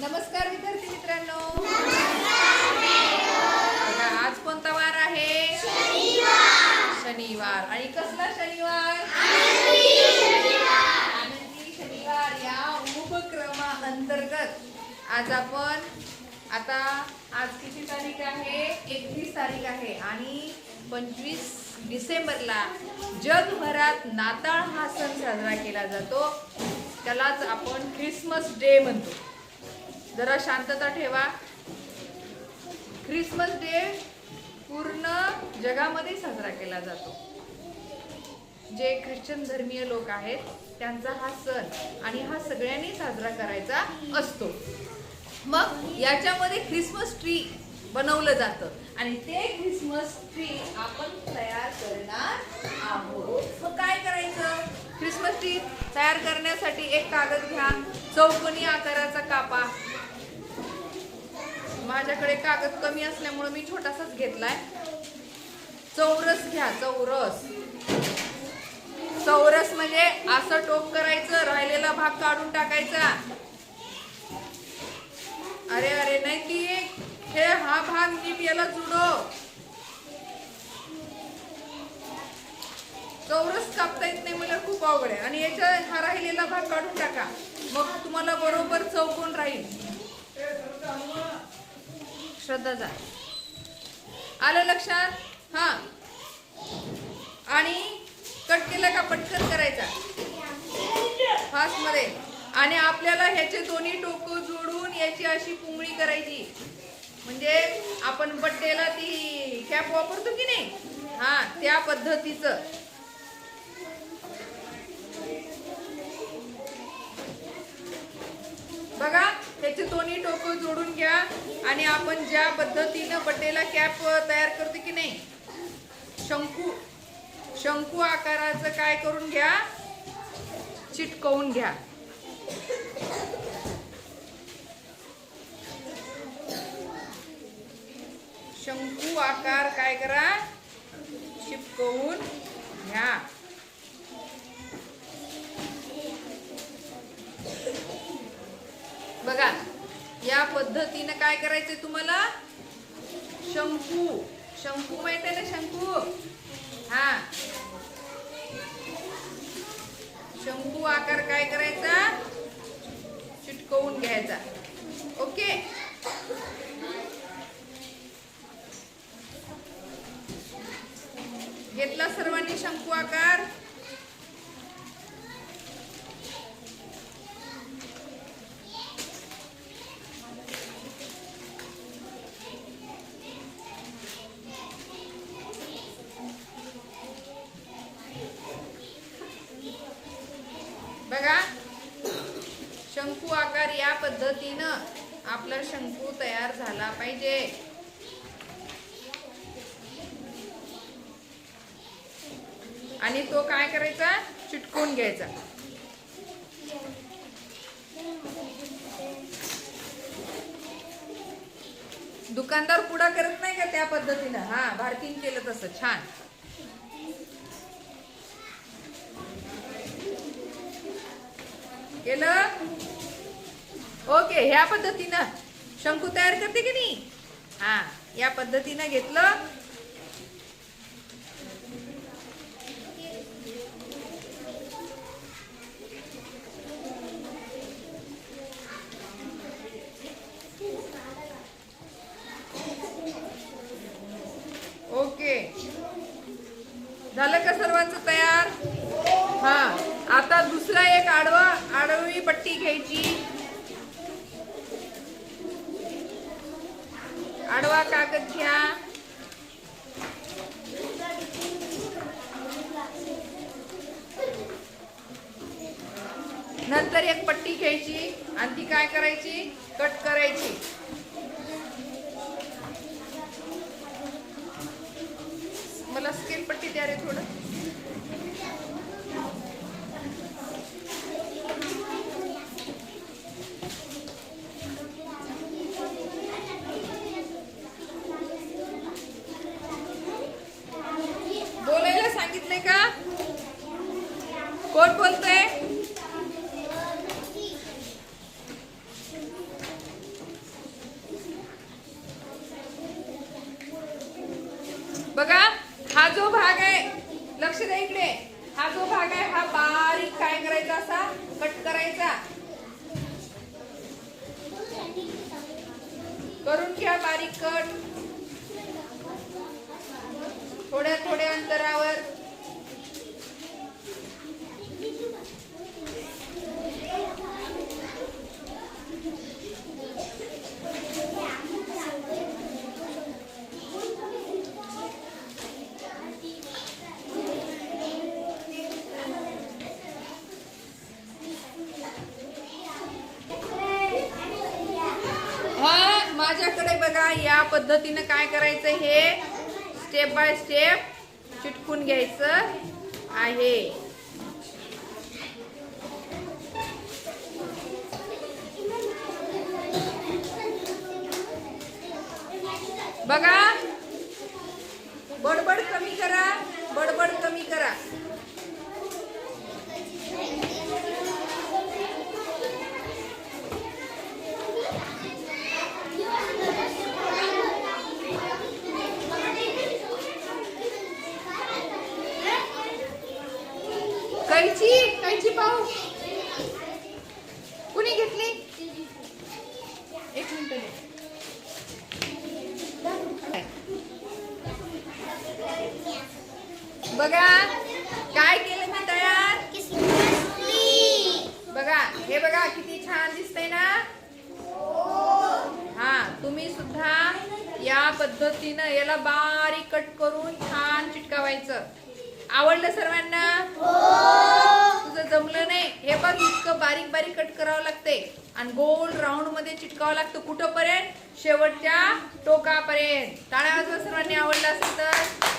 नमस्कार विद्यार्थी मित्रांनो. बघा, आज कोणता वार आहे? शनिवार. आणि कसला शनिवार? आनंदी शनिवार या उपक्रमा अंतर्गत. आज आपण आता आज किती तारीख आहे? एकवीस तारीख आहे. आणि पंचवीस डिसेंबरला जगभरात नाताळ हा सण साजरा केला जातो. त्यालाच आपण ख्रिसमस डे म्हणतो. जरा शांतता ठेवा. ख्रिसमस डे पूर्ण जगामध्ये साजरा केला जातो. जे ख्रिश्चन धर्मीय लोक आहेत त्यांचा हा सण आणि हा सगळ्यांनी साजरा करायचा असतो. मग याच्यामध्ये ख्रिसमस ट्री बनवलं जातं आणि ते ख्रिसमस ट्री आपण तयार करणार आहोत. मग काय करायचं? ख्रिसमस ट्री तयार करण्यासाठी एक कागद घ्या. चौकोनी आकाराचा कापा. माझ्याकडे कागद कमी असल्यामुळे मी छोटासाच घेतलाय. चौरस घ्या चौरस. चौरस म्हणजे असं टोप करायचं राहिलेला भाग काढून टाकायचा. अरे अरे नाही ती हे हा भाग नीट याला जुडो. चौरस कापता येत नाही मला खूप अवघड आहे. आणि याच्या हा राहिलेला भाग काढून टाका. मग तुम्हाला बरोबर चौकोन राहील. श्रद्धाचा आलं लक्षात? हां. आणि कट केला का? पटकन करायचा. फास्टमध्ये आणि आपल्याला ह्याचे दोन्ही टोकं जोडून याची अशी पुंगळी करायची. म्हणजे आपण बड्डेला ती कॅप वापरतो की नाही? हा त्या पद्धतीचं. बघा. त्याचे दोन्ही टोकं जोडून घ्या आणि आपण ज्या पद्धतीनं बड्डेला कॅप तयार करतो की नाही शंकू शंकू आकाराचं काय करून घ्या? चिटकवून घ्या. शंकू आकार काय करा? चिपकवून घ्या. बघा या पद्धतीनं काय करायचंय तुम्हाला? शंकू. शंकू माहीत आहे ना शंकू? हा. शंकू आकार काय करायचा? चिटकवून घ्यायचा. ओके? घेतला सर्वांनी शंकू आकार बघा शंकू आकार या पद्धतीनं आपला शंकू तयार झाला पाहिजे. आणि तो काय करायचा? चिटकून घ्यायचा. दुकानदार पुढा करत नाही का त्या पद्धतीनं? हा भारतीन केलं तसं. छान. केलं? ओके ह्या पद्धतीनं. शंकू तयार करते की नाही? हा या पद्धतीनं घेतलं. आडवा कागद घ्या. नंतर एक पट्टी घ्यायची आणि ती काय करायची? कट करायची. मला स्केल पट्टी द्या रे थोडं. कोण बोलतोय? बघा हा जो भाग आहे लक्ष द्या इकडे. हा जो भाग आहे हा बारीक काय करायचा असा? कट करायचा. करून घ्या बारीक कट. थोड्या थोड्या अंतरावर. या पद्धतीनं काय करायचं हे स्टेप बाय स्टेप चिटकून घ्यायचं आहे. बघा बडबड कमी करा बडबड कमी करा. कैची पाहू कुणी घेतली? एक मिनिट बघा काय केलं मी तयार? बघा हे बघा किती छान दिसतंय ना? हा तुम्ही सुद्धा या पद्धतीनं याला बारीक कट करून छान चिटकावायचं. आवडलं सर्वांना? तुझं जमलं नाही. हे बघ इतकं बारीक बारीक कट करावं लागते आणि गोल राऊंडमध्ये चिटकावं लागतं कुठंपर्यंत? शेवटच्या टोकापर्यंत. टाळ्या सर्वांनी आवडलं असेल तर.